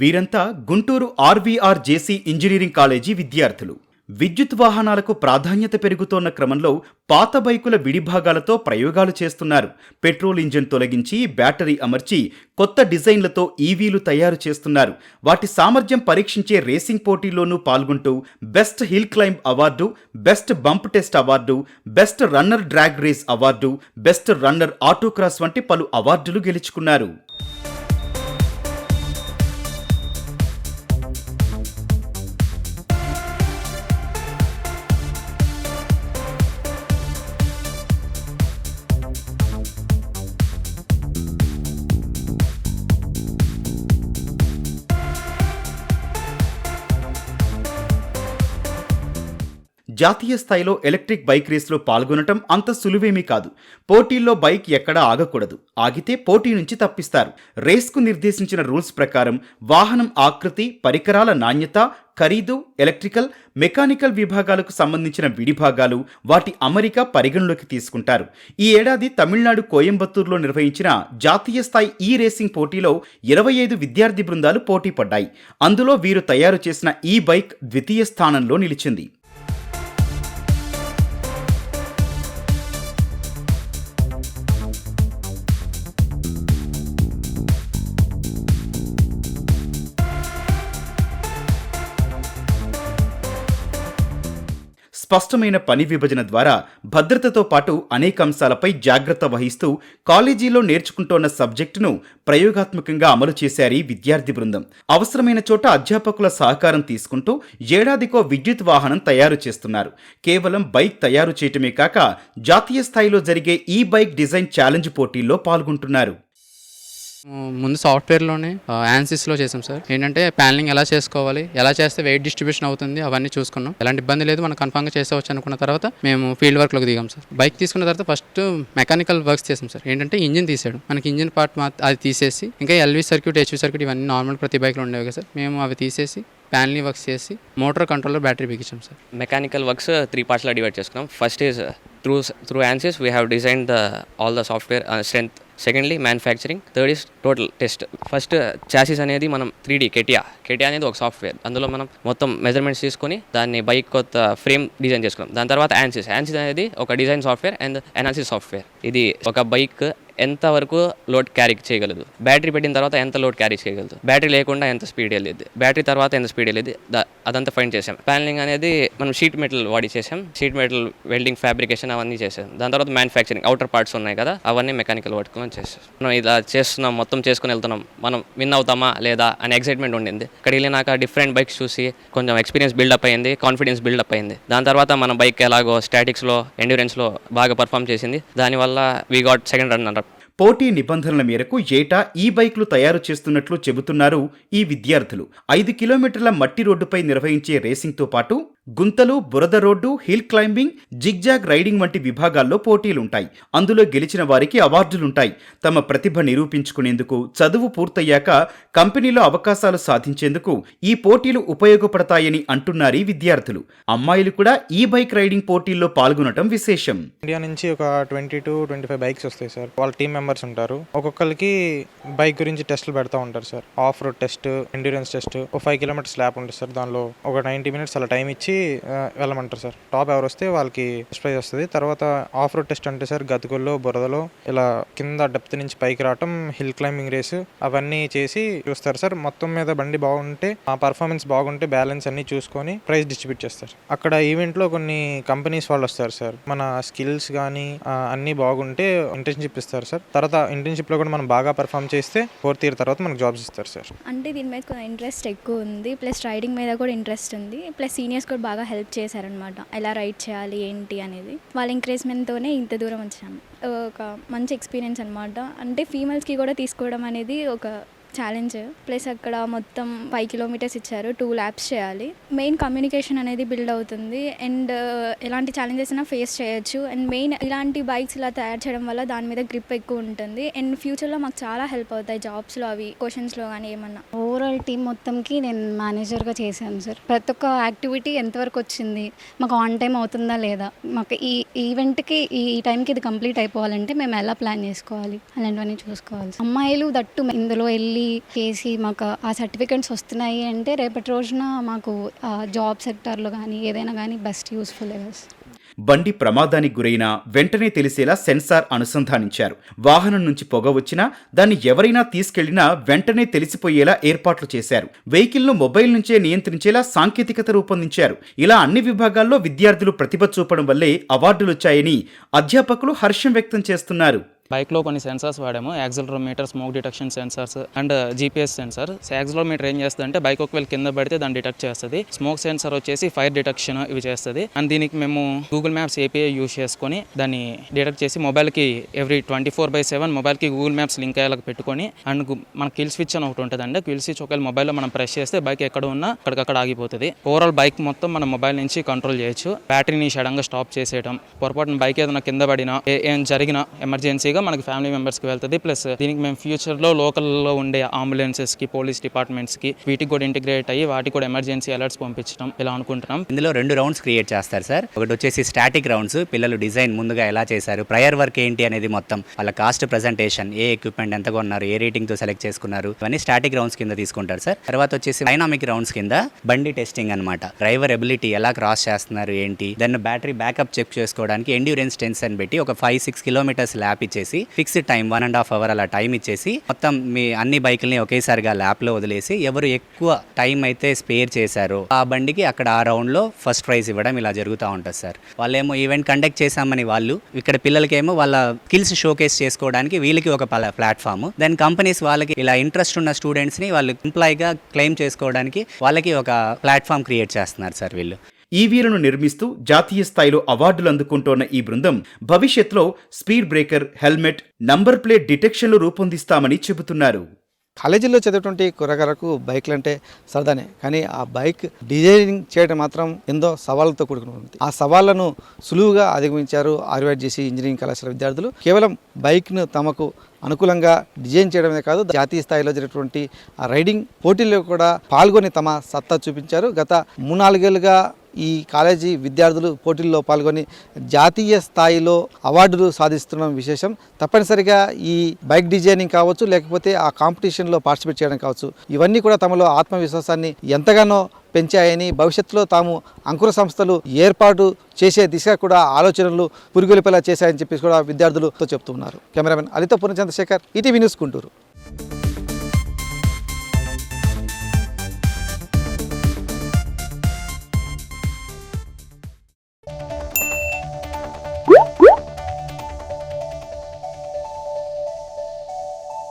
వీరంతా Guntur RVR JC engineering college విద్యార్థులు. విద్యుత్ వాహనాలకు ప్రాధాన్యత పెరుగుతోన్న క్రమంలో పాత బైకుల విడిభాగాలతో ప్రయోగాలు చేస్తున్నారు. పెట్రోల్ ఇంజిన్ తొలగించి బ్యాటరీ అమర్చి కొత్త డిజైన్లతో ఈవీలు తయారు చేస్తున్నారు. వాటి సామర్థ్యం పరీక్షించే రేసింగ్ పోటీల్లోనూ పాల్గొంటూ best hill climb award best bump test award best runner drag race award best runner autocross వంటి పలు అవార్డులు గెలుచుకున్నారు. జాతీయ స్థాయిలో ఎలక్ట్రిక్ బైక్ రేస్లో పాల్గొనటం అంత సులువేమీ కాదు. పోటీల్లో బైక్ ఎక్కడా ఆగకూడదు. ఆగితే పోటీ నుంచి తప్పిస్తారు. రేస్కు నిర్దేశించిన రూల్స్ ప్రకారం వాహనం ఆకృతి పరికరాల నాణ్యత ఖరీదు ఎలక్ట్రికల్ మెకానికల్ విభాగాలకు సంబంధించిన విడిభాగాలు వాటి అమరిక పరిగణలోకి తీసుకుంటారు. ఈ ఏడాది తమిళనాడు కోయంబత్తూరులో నిర్వహించిన జాతీయ స్థాయి ఈ రేసింగ్ పోటీలో ఇరవై ఐదు విద్యార్థి బృందాలు పోటీ పడ్డాయి. అందులో వీరు తయారు చేసిన ఈ బైక్ ద్వితీయ స్థానంలో నిలిచింది. స్పష్టమైన పని విభజన ద్వారా భద్రతతో పాటు అనేక అంశాలపై జాగ్రత్త వహిస్తూ కాలేజీలో నేర్చుకుంటోన్న సబ్జెక్టును ప్రయోగాత్మకంగా అమలు చేశారు ఈ విద్యార్థి బృందం. అవసరమైన చోట అధ్యాపకుల సహకారం తీసుకుంటూ ఏడాదికో విద్యుత్ వాహనం తయారు చేస్తున్నారు. కేవలం బైక్ తయారు చేయటమే కాక జాతీయ స్థాయిలో జరిగే ఈ బైక్ డిజైన్ ఛాలెంజ్ పోటీల్లో పాల్గొంటున్నారు. ముందు సాఫ్ట్వేర్లోనే యాన్సిస్లో చేసాం సార్. ఏంటంటే ప్యానలింగ్ ఎలా చేసుకోవాలి ఎలా చేస్తే వెయిట్ డిస్ట్రిబ్యూషన్ అవుతుంది అవన్నీ చూసుకున్నాం. ఎలాంటి ఇబ్బంది లేదు మనం కన్ఫామ్గా చేసేవచ్చు అనుకున్న తర్వాత మేము ఫీల్డ్ వర్క్లోకి దిగాం సార్. బైక్ తీసుకున్న తర్వాత ఫస్ట్ మెకానికల్ వర్క్స్ చేసాం సార్. ఏంటంటే ఇంజిన్ తీసాడు మనకి ఇంజిన్ పార్ట్ అది తీసేసి ఇంకా ఎల్వి సర్క్యూట్ హెచ్వి సర్క్యూట్ ఇవన్నీ నార్మల్ ప్రతి బైక్లో ఉండేవి కదా సార్. మేము అవి తీసేసి ప్యాన్లీ వర్క్స్ చేసి మోటార్ కంట్రోలర్ బ్యాటరీ బిగించాం సార్. మెకానికల్ వర్క్స్ త్రీ పార్ట్స్లో డివైడ్ చేసుకున్నాం. First is through through ANSYS we have design the all the software strength secondly manufacturing third is total test first chassis అనేది మనం త్రీ డీ కెటియా కెటియా అనేది ఒక software అందులో మనం మొత్తం మెజర్మెంట్స్ తీసుకొని దాన్ని బైక్ కొత్త ఫ్రేమ్ డిజైన్ చేసుకున్నాం. దాని తర్వాత యాన్సిస్ యాన్సిస్ అనేది ఒక design software and analysis software ఇది ఒక బైక్ ఎంత వరకు లోడ్ క్యారీ చేయగలదు? బ్యాటరీ పెట్టిన తర్వాత ఎంత లోడ్ క్యారీ చేయగలదు? బ్యాటరీ లేకుండా ఎంత స్పీడ్ వెళ్ళేది? బ్యాటరీ తర్వాత ఎంత స్పీడ్ వెళ్ళేది? దా- అదంతా ఫైండ్ చేసాం ప్యానలింగ్ అనేది మనం షీట్ మెటల్ వాడి చేసాం షీట్ మెటల్ వెల్డింగ్ ఫ్యాబ్రికేషన్ అవన్నీ చేసాం దాని తర్వాత మ్యానుఫ్యాక్చరింగ్ అవుటర్ పార్ట్స్ ఉన్నాయి కదా అవన్నీ మెకానికల్ పట్టుకొని చేసాం మనం ఇలా చేస్తున్నాం మొత్తం చేసుకుని వెళ్తున్నాం. మనం విన్ అవుతామా లేదా అనే ఎక్సైట్మెంట్ ఉండింది. ఇక్కడ వెళ్ళినాక డిఫరెంట్ బైక్స్ చూసి కొంచెం ఎక్స్పీరియన్స్ బిల్డప్ అయింది కాన్ఫిడెన్స్ బిల్డప్ అయింది. దాని తర్వాత మన బైక్ ఎలాగో స్టాటిక్స్లో ఎండ్యూరెన్స్లో బాగా పర్ఫామ్ చేసింది. దానివల్ల we got second run runner పోటీ నిబంధనల మేరకు ఏటా ఈ బైక్లు తయారు చేస్తున్నట్లు చెబుతున్నారు ఈ విద్యార్థులు. ఐదు కిలోమీటర్ల మట్టి రోడ్డుపై నిర్వహించే రేసింగ్తో పాటు గుంతలు బురద road hill climbing zigzag riding వంటి విభాగాల్లో పోటీలుంటాయి. అందులో గెలిచిన వారికి అవార్డులుంటాయి. తమ ప్రతిభ నిరూపించుకునేందుకు చదువు పూర్తయ్యాక కంపెనీలో అవకాశాలు సాధించేందుకు ఈ పోటీలు ఉపయోగపడతాయని అంటున్నారు ఈ విద్యార్థులు. అమ్మాయిలు కూడా ఈ బైక్ రైడింగ్ పోటీల్లో పాల్గొనటం విశేషం. ఇండియా నుంచి ఒక twenty two twenty five bikes వస్తాయి సార్. వాళ్ళ టీం మెంబర్స్ ఉంటారు. ఒక్కొక్కరికి బైక్ గురించి టెస్ట్లు పెడతా ఉంటారు sir. Off road test endurance test ఒక ఫైవ్ కిలోమీటర్స్ ల్యాప్ ఉంటుంది సార్. దానిలో ఒక నైంటీ మినిట్స్ అలా టైం ఇచ్చి వెళ్ళమంటారు సార్. టాప్ ఎవరు వస్తే వాళ్ళకి ప్రైజ్ వస్తుంది. తర్వాత ఆఫ్ రోడ్ టెస్ట్ అంటే సార్ గతుకుల్లో బురదలో ఇలా కింద డెప్త్ నుంచి పైకి రావటం హిల్ క్లైంబింగ్ రేసు అవన్నీ చేసి చూస్తారు సార్. మొత్తం మీద బండి బాగుంటే ఆ పర్ఫార్మెన్స్ బాగుంటే బ్యాలెన్స్ అన్ని చూసుకొని ప్రైజ్ డిస్ట్రిబ్యూట్ చేస్తారు. అక్కడ ఈవెంట్లో కొన్ని కంపెనీస్ వాళ్ళు వస్తారు సార్. మన స్కిల్స్ కానీ అన్నీ బాగుంటే ఇంటర్న్షిప్ ఇస్తారు సార్. తర్వాత ఇంటర్న్షిప్లో కూడా మనం బాగా పర్ఫామ్ చేస్తే ఫోర్త్ ఇయర్ తర్వాత మనకు జాబ్స్ ఇస్తారు సార్. అంటే దీని మీద ఇంట్రెస్ట్ ఎక్కువ ఉంది. ప్లస్ రైడింగ్ మీద కూడా ఇంట్రెస్ట్ ఉంది. ప్లస్ సీనియర్స్ కూడా బాగా హెల్ప్ చేశారనమాట. ఎలా రైడ్ చేయాలి ఏంటి అనేది. వాళ్ళ ఎంకరేజ్మెంట్తోనే ఇంత దూరం వచ్చాము. ఒక మంచి ఎక్స్పీరియన్స్ అనమాట. అంటే ఫీమేల్స్కి కూడా తీసుకోవడం అనేది ఒక ఛాలెంజ్ ప్లస్ అక్కడ మొత్తం ఫైవ్ కిలోమీటర్స్ ఇచ్చారు. టూ ల్యాబ్స్ చేయాలి. మెయిన్ కమ్యూనికేషన్ అనేది బిల్డ్ అవుతుంది. అండ్ uh, ఎలాంటి ఛాలెంజెస్ అయినా ఫేస్ చేయొచ్చు. అండ్ మెయిన్ ఇలాంటి బైక్స్ ఇలా తయారు చేయడం వల్ల దాని మీద గ్రిప్ ఎక్కువ ఉంటుంది. అండ్ ఫ్యూచర్లో మాకు చాలా హెల్ప్ అవుతాయి. జాబ్స్లో అవి క్వశ్చన్స్లో కానీ ఏమన్నా. ఓవరాల్ టీం మొత్తంకి నేను మేనేజర్గా చేశాను సార్ ప్రతి ఒక్క యాక్టివిటీ ఎంతవరకు వచ్చింది మాకు ఆన్ టైం అవుతుందా లేదా మాకు ఈ ఈవెంట్కి ఈ ఈ టైంకి ఇది కంప్లీట్ అయిపోవాలంటే మేము ఎలా ప్లాన్ చేసుకోవాలి అలాంటివన్నీ చూసుకోవాలి. అమ్మాయిలు దట్టు ఇందులో వెళ్ళి మళ్ళీ చేసి మాకు ఆ సర్టిఫికెట్స్ వస్తున్నాయి అంటే రేపటి రోజున మాకు జాబ్ సెక్టార్లో కానీ ఏదైనా కానీ బెస్ట్ యూస్ఫుల్ బండి ప్రమాదానికి గురైన వెంటనే తెలిసేలా సెన్సార్ అనుసంధానించారు. వాహనం నుంచి పొగ వచ్చినా దాన్ని ఎవరైనా తీసుకెళ్ళినా వెంటనే తెలిసిపోయేలా ఏర్పాట్లు చేశారు. వెహికల్ను మొబైల్ నుంచే నియంత్రించేలా సాంకేతికత రూపొందించారు. ఇలా అన్ని విభాగాల్లో విద్యార్థులు ప్రతిభ చూపడం వల్లే అవార్డులొచ్చాయని అధ్యాపకులు హర్షం వ్యక్తం చేస్తున్నారు. బైక్లో కొన్ని సెన్సార్స్ వాడాము. Accelerometer smoke detection sensors and GPS sensor. Accelerometer ఏం చేస్తుంది అంటే బైక్ ఒకవేళ కింద పడితే దాన్ని డిటెక్ట్ చేస్తుంది. స్మోక్ సెన్సార్ వచ్చేసి ఫైర్ డిటెక్షన్ ఇవి చేస్తుంది. అండ్ దీనికి మేము గూగుల్ మ్యాప్స్ ఏపీఐ యూస్ చేసుకొని దాన్ని డిటెక్ట్ చేసి మొబైల్కి every twenty four by seven మొబైల్కి గూగుల్ మ్యాప్స్ లింక్ అయ్యేలాగా పెట్టుకొని అండ్ మన కిల్ స్విచ్ అని ఒకటి ఉంటుంది అండి కిల్ స్విచ్ ఒకవేళ మొబైల్లో మనం ప్రెస్ చేస్తే బైక్ ఎక్కడ ఉన్నా అక్కడికక్కడ ఆగిపోతుంది. ఓవరాల్ బైక్ మొత్తం మనం మొబైల్ నుంచి కంట్రోల్ చేయొచ్చు. బ్యాటరీని సడన్గా స్టాప్ చేసేయడం పొరపాటున బైక్ ఏదైనా కింద పడినా ఏం జరిగినా ఎమర్జెన్సీగా మనకి ఫ్యామిలీ మెంబర్స్కి వెళ్తుంది. ప్లస్ దీనికి మేము ఫ్యూచర్లో లోకల్లో ఉండే అంబులెన్సెస్కి పోలీస్ డిపార్ట్మెంట్స్కి వీటికి కూడా ఇంటిగ్రేట్ అయ్యి వాటికి కూడా ఎమర్జెన్సీ అలర్ట్స్ పంపించడం ఇలా అనుకుంటున్నాం. ఇందులో రెండు రౌండ్స్ క్రియేట్ చేస్తారు సార్. ఒకటి వచ్చేసి స్టాటిక్ రౌండ్స్. పిల్లలు డిజైన్ ముందుగా ఎలా చేశారు? ప్రయర్ వర్క్ ఏంటి అనేది మొత్తం. వాళ్ళ కాస్ట్ ప్రజెంటేషన్ ఏ ఎక్విప్మెంట్ ఎంత కొన్నారు ఏ రేటింగ్తో సెలెక్ట్ చేసుకున్నారు ఇవన్నీ స్టాటిక్ రౌండ్స్ కింద తీసుకుంటారు సార్. తర్వాత వచ్చేసి డైనామిక్ రౌండ్స్ కింద బండి టెస్టింగ్ అన్నమాట. డ్రైవర్ ఎబిలిటీ ఎలా క్రాస్ చేస్తున్నారు ఏంటి? దాన్ని బ్యాటరీ బ్యాకప్ చెక్ చేసుకోవడానికి ఎండ్యూరెన్స్ టెన్స్ అని పెట్టి ఒక ఫైవ్ సిక్స్ కిలోమీటర్స్ ల్యాప్ ఇచ్చేసి fixed time one and half hour అలా టైం ఇచ్చేసి మొత్తం మీ అన్ని బైకుల్ని ఒకేసారిగా ల్యాప్లో వదిలేసి ఎవరు ఎక్కువ టైం అయితే స్పేర్ చేశారో ఆ బండికి అక్కడ ఆ రౌండ్లో ఫస్ట్ ప్రైజ్ ఇవ్వడం ఇలా జరుగుతూ ఉంటుంది సార్. వాళ్ళేమో ఈవెంట్ కండక్ట్ చేశామని వాళ్ళు ఇక్కడ పిల్లలకేమో వాళ్ళ స్కిల్స్ షోకేస్ చేసుకోవడానికి వీళ్ళకి ఒక ప్లాట్ఫామ్ దెన్ కంపెనీస్ వాళ్ళకి ఇలా ఇంట్రెస్ట్ ఉన్న స్టూడెంట్స్ని వాళ్ళు ఎంప్లాయీగా క్లెయిమ్ చేసుకోవడానికి వాళ్ళకి ఒక ప్లాట్ఫామ్ క్రియేట్ చేస్తున్నారు సార్ వీళ్ళు. ఈవీలను నిర్మిస్తూ జాతీయ స్థాయిలో అవార్డులు అందుకుంటోన్న ఈ బృందం భవిష్యత్తులో speed breaker helmet number plate డిటెక్షన్లు రూపొందిస్తామని చెబుతున్నారు. కాలేజీలో చదివేటువంటి కురగరకు బైక్లు అంటే సరదానే కానీ ఆ బైక్ డిజైనింగ్ చేయడం మాత్రం ఎంతో సవాళ్ళతో కూడుకుని ఉంది ఆ సవాళ్ళను సులువుగా అధిగమించారు ఆర్వైడ్ చేసి ఇంజనీరింగ్ కళాశాల విద్యార్థులు. కేవలం బైక్ను తమకు అనుకూలంగా డిజైన్ చేయడమే కాదు జాతీయ స్థాయిలో జరిగినటువంటి ఆ రైడింగ్ పోటీల్లో కూడా పాల్గొని తమ సత్తా చూపించారు. గత మూడు నాలుగేళ్ళుగా ఈ కాలేజీ విద్యార్థులు పోటీల్లో పాల్గొని జాతీయ స్థాయిలో అవార్డులు సాధిస్తున్న విశేషం. తప్పనిసరిగా ఈ బైక్ డిజైనింగ్ కావచ్చు లేకపోతే ఆ కాంపిటీషన్లో పార్టిసిపేట్ చేయడం కావచ్చు. ఇవన్నీ కూడా తమలో ఆత్మవిశ్వాసాన్ని ఎంతగానో పెంచాయని భవిష్యత్తులో తాము అంకుర సంస్థలు ఏర్పాటు చేసే దిశగా కూడా ఆలోచనలు పురుగులిపేలా చేశాయని చెప్పేసి కూడా విద్యార్థులతో చెప్తున్నారు cameraman Alitha Purna Chandrasekhar ETV news Guntur.